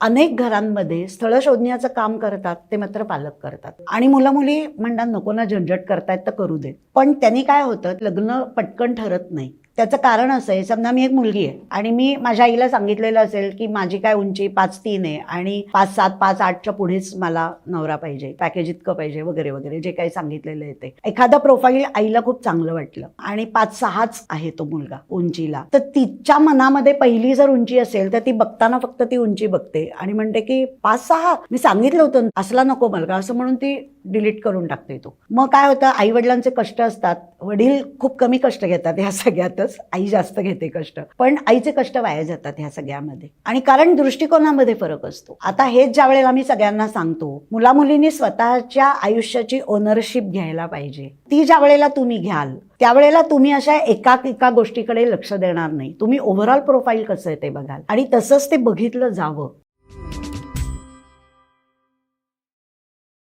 अनेक घरांमध्ये स्थळ शोधण्याचं काम करतात ते मात्र पालक करतात. आणि मुलं मुली म्हणतात नको ना झंझट करतायत तर करू देत पण त्यांनी काय होतं लग्न पटकन ठरत नाही. त्याचं कारण असं आहे समजा मी एक मुलगी आहे आणि मी माझ्या आईला सांगितलेलं असेल की माझी काय उंची पाच तीन आहे आणि पाच सात पाच आठच्या पुढेच मला नवरा पाहिजे पॅकेज इतकं पाहिजे वगैरे वगैरे जे काही सांगितलेलं आहे ते. एखादं प्रोफाईल आईला खूप चांगलं वाटलं आणि पाच सहाच आहे तो मुलगा उंचीला. तर तिच्या मनामध्ये पहिली जर उंची असेल तर ती बघताना फक्त ती उंची बघते आणि म्हणते की पाच सहा मी सांगितलं होतं असला नको मला असं म्हणून ती डिलीट करून टाकते तो. मग काय होतं आई वडिलांचे कष्ट असतात. वडील खूप कमी कष्ट घेतात ह्या सगळ्यातच. आई जास्त घेते कष्ट. पण आईचे कष्ट वाया जातात ह्या सगळ्यामध्ये. आणि कारण दृष्टिकोनामध्ये फरक असतो. आता हेच ज्या वेळेला मी सगळ्यांना सांगतो मुला मुलींनी स्वतःच्या आयुष्याची ओनरशिप घ्यायला पाहिजे. ती ज्या वेळेला तुम्ही घ्याल त्यावेळेला तुम्ही अशा एका एका गोष्टीकडे लक्ष देणार नाही. तुम्ही ओव्हरऑल प्रोफाईल कसं आहे ते बघाल. आणि तसंच ते बघितलं जावं.